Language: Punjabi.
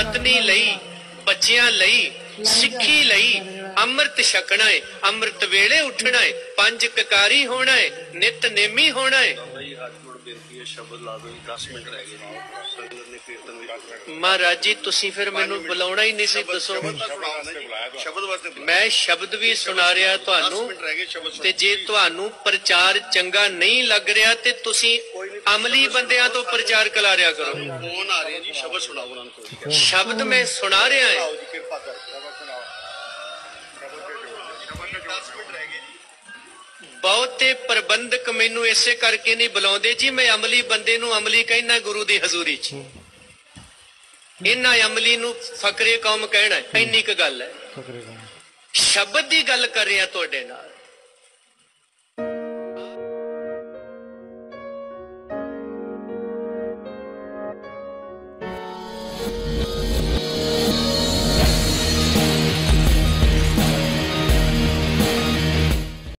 ਪਤਨੀ ਲਈ, ਬੱਚਿਆਂ ਲਈ, ਸਿੱਖੀ ਲਈ ਅੰਮ੍ਰਿਤ ਛਕਣਾ ਹੈ ਅੰਮ੍ਰਿਤ ਵੇਲੇ ਉੱਠਣਾ ਹੈ ਪੰਜ ਕਕਾਰੀ ਹੋਣਾ ਹੈ ਨਿਤ ਨੇਮੀ ਹੋਣਾ ਹੈ ਮਹਾਰਾਜ ਜੀ, ਤੁਸੀਂ ਫਿਰ ਮੈਨੂੰ ਬੁਲਾਉਣਾ ਹੀ ਨਹੀਂ ਸੀ, ਦੱਸੋ। ਮੈਂ ਸ਼ਬਦ ਵੀ ਸੁਣਾ ਰਿਹਾ ਤੁਹਾਨੂੰ, ਤੇ ਜੇ ਤੁਹਾਨੂੰ ਪ੍ਰਚਾਰ ਚੰਗਾ ਨਹੀਂ ਲੱਗ ਰਿਹਾ, ਤੇ ਤੁਸੀਂ ਅਮਲੀ ਬੰਦਿਆਂ ਤੋਂ ਪ੍ਰਚਾਰ ਕਲਾ ਰਿਆ ਕਰੋ। ਫੋਨ ਆ ਰਹੇ ਜੀ ਸ਼ਬਦ ਸੁਣਾਓ ਉਹਨਾਂ ਨੂੰ ਸ਼ਬਦ ਮੈਂ ਸੁਣਾ ਰਿਹਾ ਹਾਂ। ਆਓ ਜੀ ਕਿਰਪਾ ਕਰਕੇ ਸ਼ਬਦ ਸੁਣਾਓ। ਸ਼ਬਦ ਦੇ ਜੋੜ 10 ਮਿੰਟ ਰਹਿ ਗਏ ਜੀ ਬਹੁਤੇ ਪ੍ਰਬੰਧਕ ਮੈਨੂੰ ਇਸੇ ਕਰਕੇ ਨਹੀਂ ਬੁਲਾਉਂਦੇ ਜੀ ਮੈਂ ਅਮਲੀ ਬੰਦੇ ਨੂੰ ਅਮਲੀ ਕਹਿਣਾ ਗੁਰੂ ਦੀ ਹਜ਼ੂਰੀ 'ਚ। ਇਹਨਾਂ ਅਮਲੀ ਨੂੰ ਫਕਰੇ ਕੌਮ ਕਹਿਣਾ। ਇੰਨੀ ਕੁ ਗੱਲ ਹੈ। ਸ਼ਬਦ ਦੀ ਗੱਲ ਕਰ ਰਿਹਾ ਤੁਹਾਡੇ ਨਾਲ।